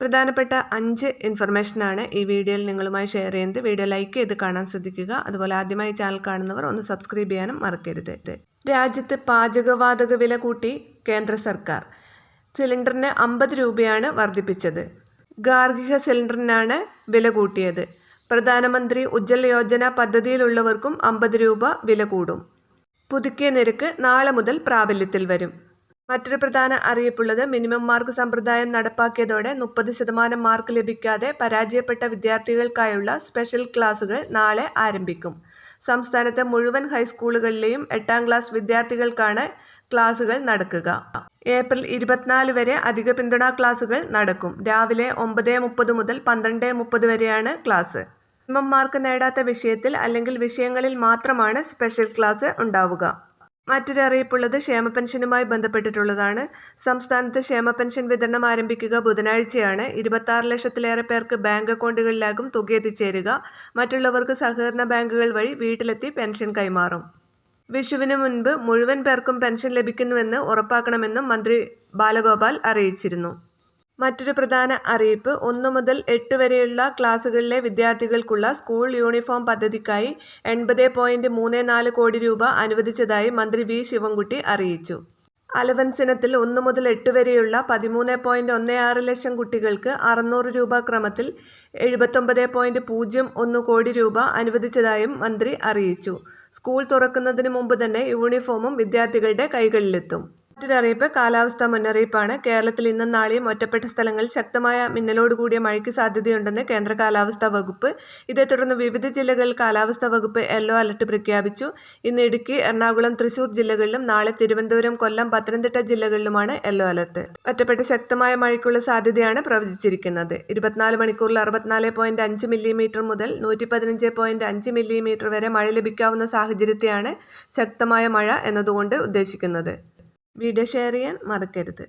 പ്രധാനപ്പെട്ട അഞ്ച് ഇൻഫർമേഷനാണ് ഈ വീഡിയോയിൽ നിങ്ങളുമായി ഷെയർ ചെയ്യുന്നത്. വീഡിയോ ലൈക്ക് ചെയ്ത് കാണാൻ ശ്രദ്ധിക്കുക. അതുപോലെ ആദ്യമായി ചാനൽ കാണുന്നവർ ഒന്ന് സബ്സ്ക്രൈബ് ചെയ്യാനും മറക്കരുത്. രാജ്യത്ത് പാചകവാതക വില കൂട്ടി കേന്ദ്ര സർക്കാർ. സിലിണ്ടറിന് അമ്പത് രൂപയാണ് വർദ്ധിപ്പിച്ചത്. ഗാർഹിക സിലിണ്ടറിനാണ് വില കൂട്ടിയത്. പ്രധാനമന്ത്രി ഉജ്ജ്വല യോജന പദ്ധതിയിലുള്ളവർക്കും അമ്പത് രൂപ വില കൂടും. പുതുക്കിയ നിരക്ക് നാളെ മുതൽ പ്രാബല്യത്തിൽ വരും. മറ്റൊരു പ്രധാന അറിയിപ്പുള്ളത് മിനിമം മാർക്ക് സമ്പ്രദായം നടപ്പാക്കിയതോടെ മുപ്പത് ശതമാനം മാർക്ക് ലഭിക്കാതെ പരാജയപ്പെട്ട വിദ്യാർത്ഥികൾക്കായുള്ള സ്പെഷ്യൽ ക്ലാസുകൾ നാളെ ആരംഭിക്കും. സംസ്ഥാനത്തെ മുഴുവൻ ഹൈസ്കൂളുകളിലെയും എട്ടാം ക്ലാസ് വിദ്യാർത്ഥികൾക്കാണ് ക്ലാസുകൾ നടക്കുക. ഏപ്രിൽ ഇരുപത്തിനാല് വരെ അധിക പിന്തുണാ ക്ലാസുകൾ നടക്കും. രാവിലെ ഒമ്പത് മുപ്പത് മുതൽ പന്ത്രണ്ട് മുപ്പത് വരെയാണ് ക്ലാസ് മിനിമം മാർക്ക് നേടാത്ത വിഷയത്തിൽ അല്ലെങ്കിൽ വിഷയങ്ങളിൽ മാത്രമാണ് സ്പെഷ്യൽ ക്ലാസ് ഉണ്ടാവുക. മറ്റൊരു അറിയിപ്പുള്ളത് ക്ഷേമ പെൻഷനുമായി ബന്ധപ്പെട്ടിട്ടുള്ളതാണ്. സംസ്ഥാനത്ത് ക്ഷേമ പെൻഷൻ വിതരണം ആരംഭിക്കുക ബുധനാഴ്ചയാണ്. ഇരുപത്തി ലക്ഷത്തിലേറെ പേർക്ക് ബാങ്ക് അക്കൗണ്ടുകളിലാകും തുക എത്തിച്ചേരുക. മറ്റുള്ളവർക്ക് സഹകരണ ബാങ്കുകൾ വഴി വീട്ടിലെത്തി പെൻഷൻ കൈമാറും. വിഷുവിന് മുൻപ് മുഴുവൻ പേർക്കും പെൻഷൻ ലഭിക്കുന്നുവെന്ന് ഉറപ്പാക്കണമെന്നും മന്ത്രി ബാലഗോപാൽ അറിയിച്ചിരുന്നു. മറ്റൊരു പ്രധാന അറിയിപ്പ് ഒന്നു മുതൽ എട്ട് വരെയുള്ള ക്ലാസ്സുകളിലെ വിദ്യാർത്ഥികൾക്കുള്ള സ്കൂൾ യൂണിഫോം പദ്ധതിക്കായി എൺപത് പോയിന്റ് മൂന്ന് നാല് കോടി രൂപ അനുവദിച്ചതായി മന്ത്രി വി. ശിവൻകുട്ടി അറിയിച്ചു. അലവൻസ് ഇനത്തിൽ ഒന്നു മുതൽ എട്ട് വരെയുള്ള പതിമൂന്ന് പോയിന്റ് ഒന്ന് ആറ് ലക്ഷം കുട്ടികൾക്ക് അറുന്നൂറ് രൂപ ക്രമത്തിൽ എഴുപത്തൊമ്പത് പോയിന്റ് പൂജ്യം ഒന്ന് കോടി രൂപ അനുവദിച്ചതായും മന്ത്രി അറിയിച്ചു. സ്കൂൾ തുറക്കുന്നതിന് മുമ്പ് തന്നെ യൂണിഫോമും വിദ്യാർത്ഥികളുടെ കൈകളിലെത്തും. മറ്റൊരറിയിപ്പ് കാലാവസ്ഥാ മുന്നറിയിപ്പാണ്. കേരളത്തിൽ ഇന്നും നാളെയും ഒറ്റപ്പെട്ട സ്ഥലങ്ങളിൽ ശക്തമായ മിന്നലോട് കൂടിയ മഴയ്ക്ക് സാധ്യതയുണ്ടെന്ന് കേന്ദ്ര കാലാവസ്ഥാ വകുപ്പ്. ഇതേ തുടർന്ന് വിവിധ ജില്ലകളിൽ കാലാവസ്ഥാ വകുപ്പ് യെല്ലോ അലർട്ട് പ്രഖ്യാപിച്ചു. ഇന്ന് ഇടുക്കി എറണാകുളം തൃശൂർ ജില്ലകളിലും നാളെ തിരുവനന്തപുരം കൊല്ലം പത്തനംതിട്ട ജില്ലകളിലുമാണ് യെല്ലോ അലർട്ട്. ഒറ്റപ്പെട്ട ശക്തമായ മഴയ്ക്കുള്ള സാധ്യതയാണ് പ്രവചിച്ചിരിക്കുന്നത്. ഇരുപത്തിനാല് മണിക്കൂറിൽ അറുപത്തിനാല് പോയിന്റ് അഞ്ച് മില്ലിമീറ്റർ മുതൽ നൂറ്റി പതിനഞ്ച് പോയിന്റ് അഞ്ച് മില്ലിമീറ്റർ വരെ മഴ ലഭിക്കാവുന്ന സാഹചര്യത്തെയാണ് ശക്തമായ മഴ എന്നതുകൊണ്ട് ഉദ്ദേശിക്കുന്നത്. വീഡിയോ ഷെയർ ചെയ്യാൻ മറക്കരുത്.